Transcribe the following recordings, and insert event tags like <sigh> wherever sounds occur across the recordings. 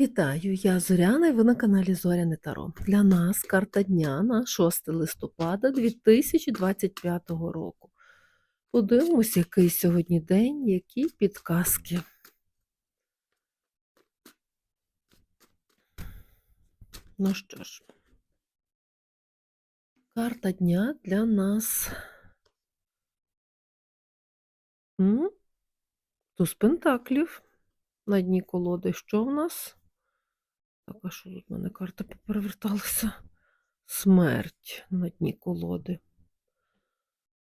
Вітаю, я Зоряна і ви на каналі Зоряне Таро. Для нас карта дня на 6 листопада 2025 року. Подивимось, який сьогодні день, які підказки. Ну що ж, карта дня для нас. Туз пентаклів на дні колоди. Що в нас? Так, а що тут в мене карта попереверталася? Смерть на дні колоди.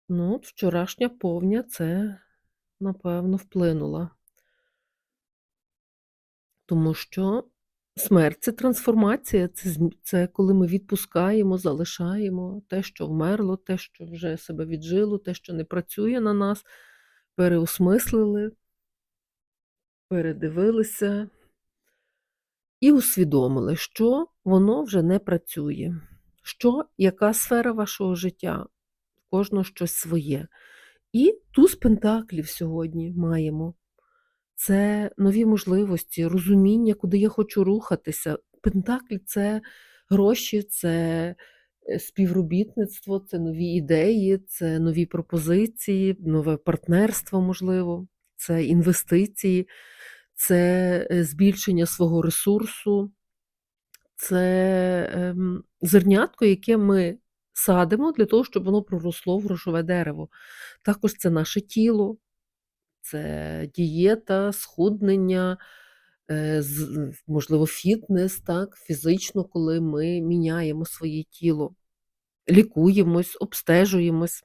Ну, от вчорашня повня це, напевно, вплинула. Тому що смерть це трансформація, це, це коли ми відпускаємо, залишаємо те, що вмерло, те, що вже себе віджило, те, що не працює на нас, переосмислили, передивилися і усвідомили, що воно вже не працює. Що, яка сфера вашого життя? Кожного щось своє. І туз пентаклів сьогодні маємо. Це нові можливості, розуміння, куди я хочу рухатися. Пентаклі це гроші, це е, співробітництво, це нові ідеї, це нові пропозиції, нове партнерство, можливо, це інвестиції, це е, збільшення свого ресурсу, це ем, зернятко, яке ми садимо для того, щоб воно проросло в грошове дерево. Також це наше тіло, це дієта, схуднення, е, можливо, фітнес, так, фізично, коли ми міняємо своє тіло, лікуємось, обстежуємось.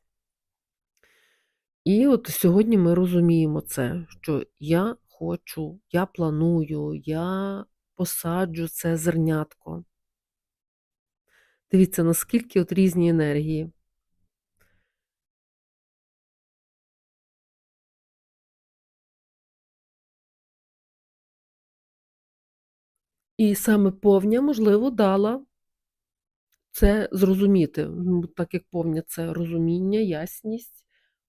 І от сьогодні ми розуміємо це, що я хочу, я планую, я посаджу це зернятко. Дивіться, наскільки от різні енергії. І саме повня, можливо, дала це зрозуміти. Так як повня це розуміння, ясність,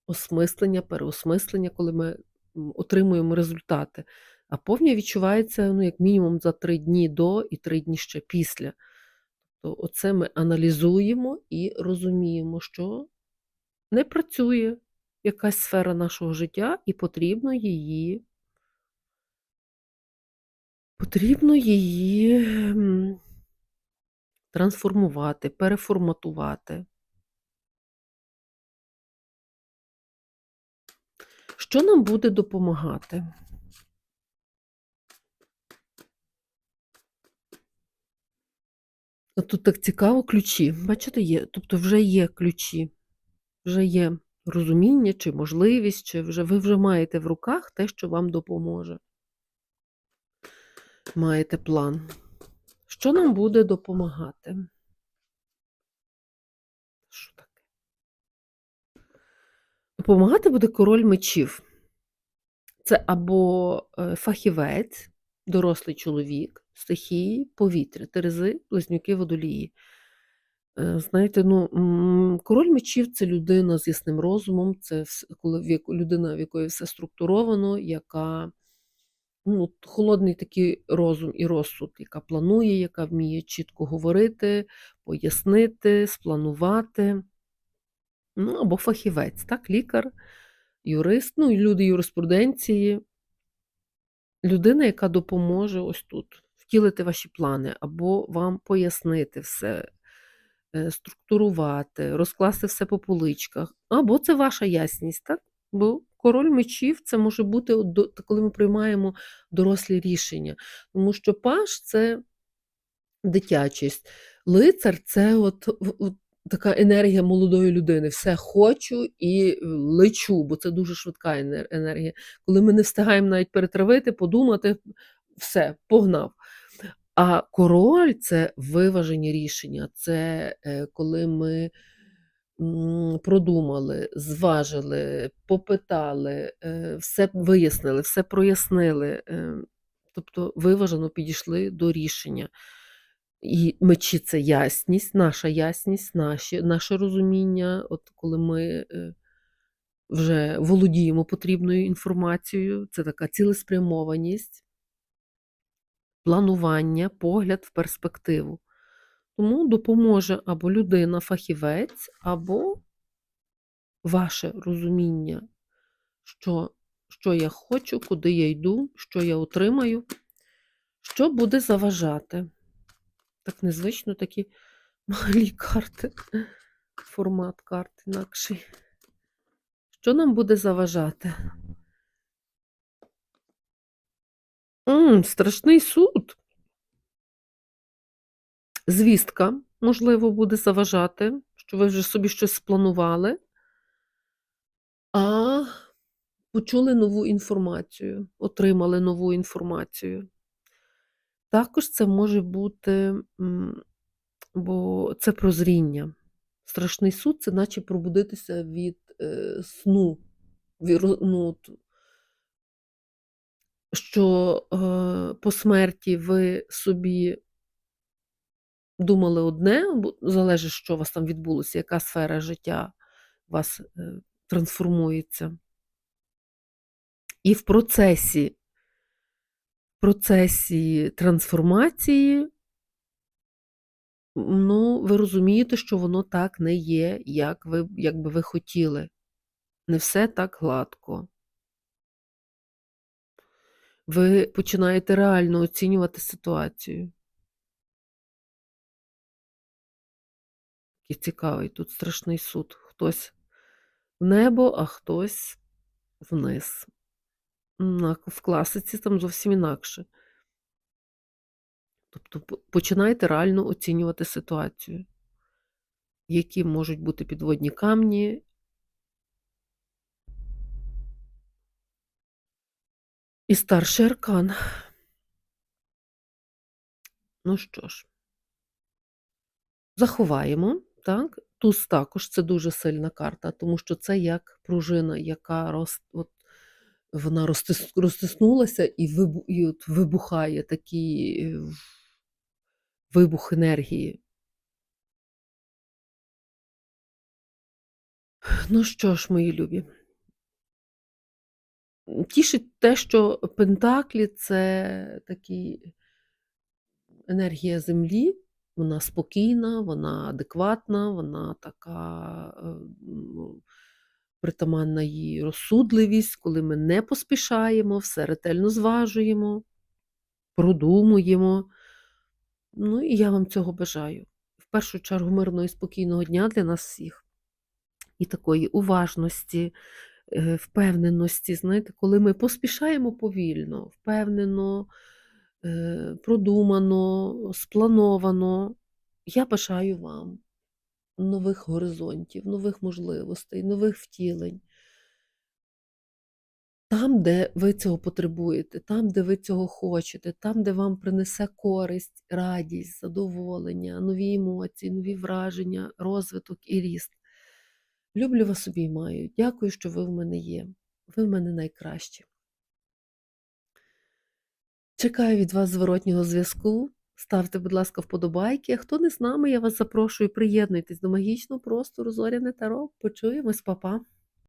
осмислення, переосмислення, коли ми отримуємо результати. А повня відчувається ну, як мінімум за три дні до і три дні ще після. То оце ми аналізуємо і розуміємо, що не працює якась сфера нашого життя, і потрібно її, потрібно її трансформувати, переформатувати. Що нам буде допомагати? Тут так цікаво ключі. Бачите, є, тобто вже є ключі, вже є розуміння чи можливість, чи вже ви вже маєте в руках те, що вам допоможе. Маєте план. Що нам буде допомагати? Що таке? Допомагати буде король мечів. Це або е, фахівець, дорослий чоловік, стихії, повітря, терези, близнюки, водолії. Е, Знаєте, ну, король мечів це людина з ясним розумом, це людина, в якої все структуровано, яка ну, холодний такий розум і розсуд, яка планує, яка вміє чітко говорити, пояснити, спланувати. Ну, або фахівець, так, лікар, юрист, ну люди юриспруденції, людина, яка допоможе ось тут втілити ваші плани, або вам пояснити все, е, структурувати, розкласти все по поличках, або це ваша ясність, так? Бо король мечів це може бути, коли ми приймаємо дорослі рішення. Тому що паш це дитячість, лицар це от, от така енергія молодої людини. Все хочу і е, лечу, бо це дуже швидка енергія. Коли ми не встигаємо навіть перетравити, подумати, все, погнав. А король це виважені рішення, це е, коли ми продумали, зважили, попитали, е, все вияснили, все прояснили. Тобто виважено підійшли до рішення. І мечі це ясність, наша ясність, наші, наше розуміння. От коли ми е, вже володіємо потрібною інформацією, це така цілеспрямованість. планування, погляд в перспективу. Тому допоможе або людина-фахівець, або ваше розуміння, що, що я хочу, куди я йду, що я отримаю, що буде заважати. Так незвично такі <laughs> малі карти, формат карт інакший. Що нам буде заважати? М, страшний суд. Звістка, можливо, буде заважати, що ви вже собі щось спланували, а почули нову інформацію, отримали нову інформацію. Також це може бути, бо це прозріння. Страшний суд це наче пробудитися від е, сну. Ну, що е, по смерті ви собі думали одне, залежить, що у вас там відбулося, яка сфера життя вас е, трансформується. І в процесі, процесі трансформації, ну, ви розумієте, що воно так не є, як, ви, як би ви хотіли. Не все так гладко. Ви починаєте реально оцінювати ситуацію. Який цікавий тут страшний суд. Хтось в небо, а хтось вниз. В класиці там зовсім інакше. Тобто по- починайте реально оцінювати ситуацію, які можуть бути підводні камні. І старший аркан. Ну що ж, заховаємо, так? Туз також це дуже сильна карта, тому що це як пружина, яка роз, от, вона розтис, розтиснулася і, вибу, і от вибухає такий е, вибух енергії. Ну що ж, мої любі, тішить те, що Пентаклі це такий енергія Землі, вона спокійна, вона адекватна, вона така е, ну, притаманна їй розсудливість, коли ми не поспішаємо, все ретельно зважуємо, продумуємо. Ну і я вам цього бажаю. В першу чергу мирного і спокійного дня для нас всіх. І такої уважності, е, впевненості, знаєте, коли ми поспішаємо повільно, впевнено, е, продумано, сплановано. Я бажаю вам нових горизонтів, нових можливостей, нових втілень. Там, де ви цього потребуєте, там, де ви цього хочете, там, де вам принесе користь, радість, задоволення, нові емоції, нові враження, розвиток і ріст. Люблю вас обіймаю. Дякую, що ви в мене є. Ви в мене найкращі. Чекаю від вас зворотнього зв'язку. Ставте, будь ласка, вподобайки. Хто не з нами, я вас запрошую, приєднуйтесь до магічного простору Зоряне Таро. Почуємось, па-па.